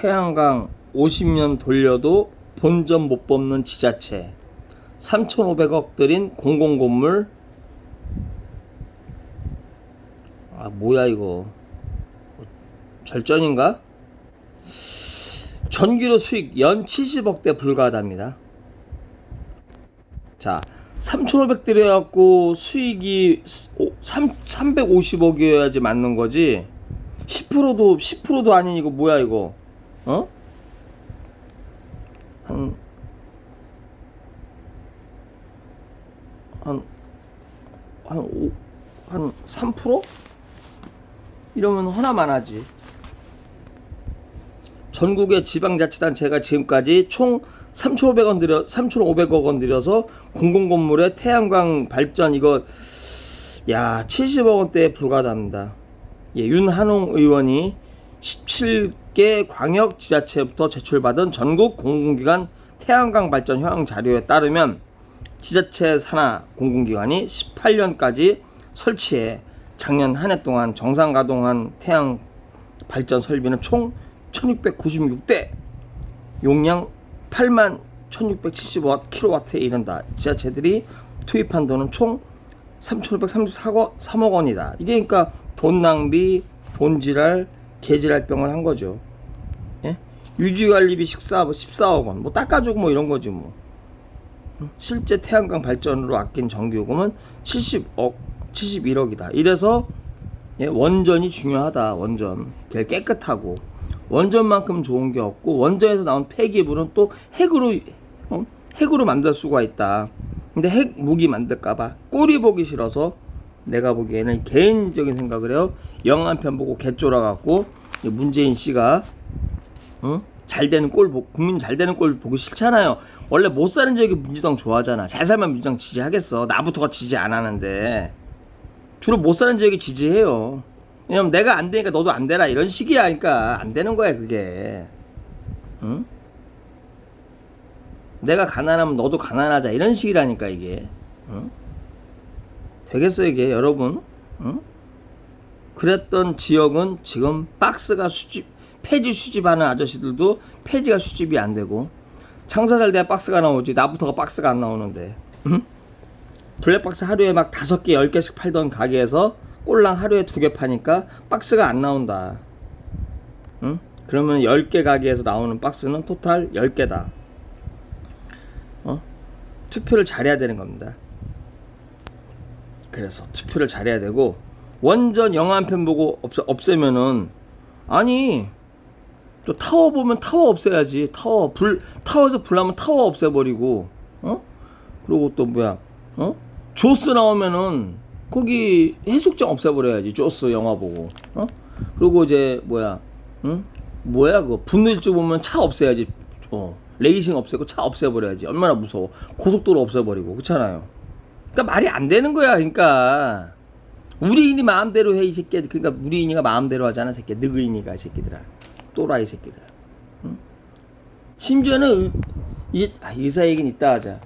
태양광 50년 돌려도 본전 못 뽑는 지자체 3,500억 들인 공공건물 아 뭐야 이거 절전인가? 전기료 수익 연 70억대 불가하답니다. 자, 3,500 들여갖고 수익이 3, 350억이어야지 맞는 거지. 10%도 10%도 아닌 이거 뭐야 이거? 어? 한 한, 한, 오, 한 3%? 이러면 하나만 하지. 전국의 지방자치단체가 지금까지 총 3,500원 들여 3,500억 원 들여서 공공건물의 태양광 발전 이거 야 70억 원대에 불과합니다. 예, 윤한홍 의원이 17개 광역 지자체부터 제출받은 전국 공공기관 태양광 발전 현황 자료에 따르면 지자체 산하 공공기관이 18년까지 설치해 작년 한 해 동안 정상 가동한 태양 발전 설비는 총 1696대 용량 8만 1670kW에 이른다. 지자체들이 투입한 돈은 총 3,534억 3억 원이다. 이게 그러니까 돈 낭비, 돈 지랄, 개지랄 병을 한 거죠. 예? 유지관리비 14, 14억 원. 뭐 닦아주고 뭐 이런 거지 뭐. 실제 태양광 발전으로 아낀 전기요금은 70억, 71억이다. 이래서 예, 원전이 중요하다. 원전. 제일 깨끗하고 원전만큼 좋은 게 없고 원전에서 나온 폐기물은 또 핵으로 어? 핵으로 만들 수가 있다. 근데 핵 무기 만들까봐 꼬리 보기 싫어서 내가 보기에는 개인적인 생각을 해요. 영화 한편 보고 개쫄아 갖고 문재인 씨가 응? 잘 되는 꼴 보- 국민 잘 되는 꼴 보기 싫잖아요. 원래 못 사는 지역이 민주당 좋아하잖아. 잘 살면 민주당 지지하겠어. 나부터가 지지 안 하는데 주로 못 사는 지역이 지지해요. 왜냐면 내가 안 되니까 너도 안 되라 이런 식이야. 그러니까 안 되는 거야 그게. 응? 내가 가난하면 너도 가난하자 이런 식이라니까 이게. 응? 되겠어 이게 여러분? 응? 그랬던 지역은 지금 박스가 수집 폐지 수집하는 아저씨들도 폐지가 수집이 안 되고 창사 잘 돼야 박스가 나오지 나부터가 박스가 안 나오는데 응? 블랙박스 하루에 막 다섯 개, 열 개씩 팔던 가게에서 꼴랑 하루에 두 개 파니까 박스가 안 나온다. 응? 그러면 열 개 가게에서 나오는 박스는 토탈 열 개다. 어? 투표를 잘해야 되는 겁니다. 그래서 투표를 잘해야 되고 원전 영화 한 편 보고 없애, 없애면은 아니 저 타워 보면 타워 없애야지. 타워 불 타워에서 불 나면 타워 없애버리고 어? 그리고 또 뭐야 어? 조스 나오면은 거기 해수욕장 없애버려야지 조스 영화 보고 어? 그리고 이제 뭐야 응? 뭐야 그거 분노일주 보면 차 없애야지. 어 레이싱 없애고 차 없애버려야지. 얼마나 무서워. 고속도로 없애버리고 그렇잖아요 그러니까 말이 안 되는 거야 그러니까. 우리인이 마음대로 해 이 새끼. 그러니까 우리인이가 마음대로 하잖아 새끼. 느그인이가 이 새끼들아. 또라이 새끼들아. 응? 심지어는 의, 이, 아, 의사 얘기는 이따 하자.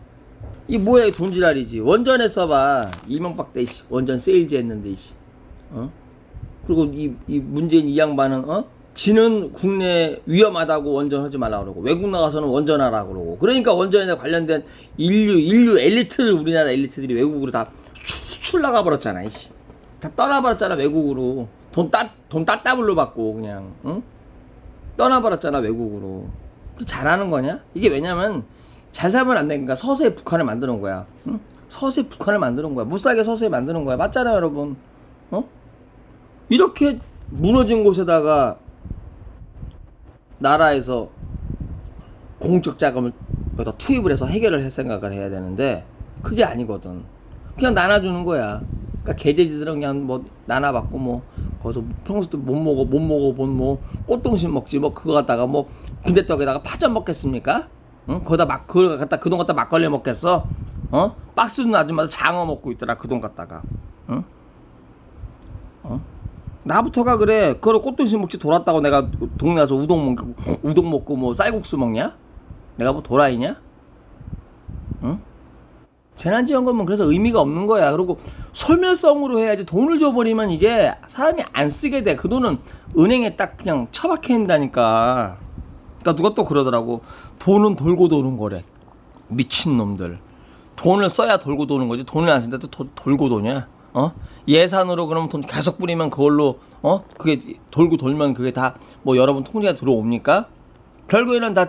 이 뭐야 이 돈지랄이지. 원전에 써봐. 이명박 때 씨, 원전 세일즈 했는데 씨. 어? 그리고 이, 이 문재인 이 양반은 어? 지는 국내 위험하다고 원전 하지 말라 그러고 외국 나가서는 원전하라 그러고. 그러니까 원전에 관련된 인류 인류 엘리트 우리나라 엘리트들이 외국으로 다 수출 나가 버렸잖아 이씨. 다 떠나버렸잖아 외국으로. 돈따돈 따따블로 받고 그냥 응? 떠나버렸잖아 외국으로. 그 잘하는 거냐? 이게 왜냐면 잘 살면 안 되니까 서서히 북한을 만드는 거야 응? 서서히 북한을 만드는 거야. 못 살게 서서히 만드는 거야. 맞잖아요 여러분. 어? 이렇게 무너진 곳에다가 나라에서 공적 자금을 여기다 투입을 해서 해결을 할 생각을 해야 되는데 그게 아니거든 그냥 나눠주는 거야 그러니까 개돼지들은 그냥 뭐 나눠받고 뭐 거기서 평소 때못 먹어 못 먹어 본 뭐 꽃등심 먹지 뭐 그거 갖다가 뭐 빈대떡에다가 파전 먹겠습니까? 응? 거기다 막 그거 갖다 그 돈 갖다 막걸리 먹겠어? 어? 박스 는 아줌마도 장어 먹고 있더라 그 돈 갖다가 응? 어? 나부터가 그래 그걸 꽃등심 먹지 돌았다고 내가 동네 가서 우동 먹고 우동 먹고 뭐 쌀국수 먹냐? 내가 뭐 도라이냐? 응? 재난지원금은 그래서 의미가 없는 거야. 그리고 소멸성으로 해야지 돈을 줘버리면 이게 사람이 안 쓰게 돼. 그 돈은 은행에 딱 그냥 처박혀 있다니까. 그러니까 누가 또 그러더라고. 돈은 돌고 도는 거래. 미친 놈들. 돈을 써야 돌고 도는 거지. 돈을 안 쓴다 또 도- 돌고 도냐? 어? 예산으로 그러면 돈 계속 뿌리면 그걸로 어? 그게 돌고 돌면 그게 다 뭐 여러분 통장에 들어옵니까? 결국에는 다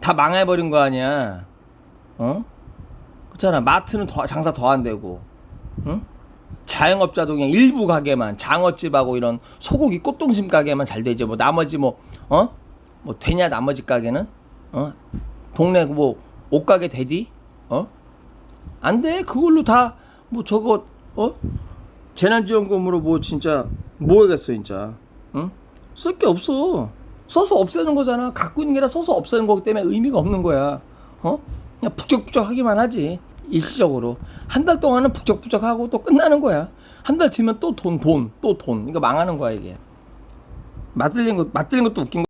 다 망해버린 거 아니야. 어? 그렇잖아. 마트는 더, 장사 더 안 되고. 응? 자영업자도 그냥 일부 가게만 장어집하고 이런 소고기 꽃등심 가게만 잘 되지 뭐 나머지 뭐 어? 뭐 되냐 나머지 가게는? 어? 동네 뭐 옷가게 되디? 어? 안 돼. 그걸로 다 뭐 저거 어? 재난지원금으로 뭐 진짜 뭐 하겠어 진짜. 응? 쓸 게 없어. 써서 없애는 거잖아. 갖고 있는 게 아니라 써서 없애는 거기 때문에 의미가 없는 거야. 어? 그냥 북적북적 하기만 하지. 일시적으로. 한 달 동안은 북적북적 하고 또 끝나는 거야. 한 달 뒤면 또 돈, 돈, 또 돈. 이거 망하는 거야, 이게. 맞들린 것, 맞들린 것도 웃긴 거.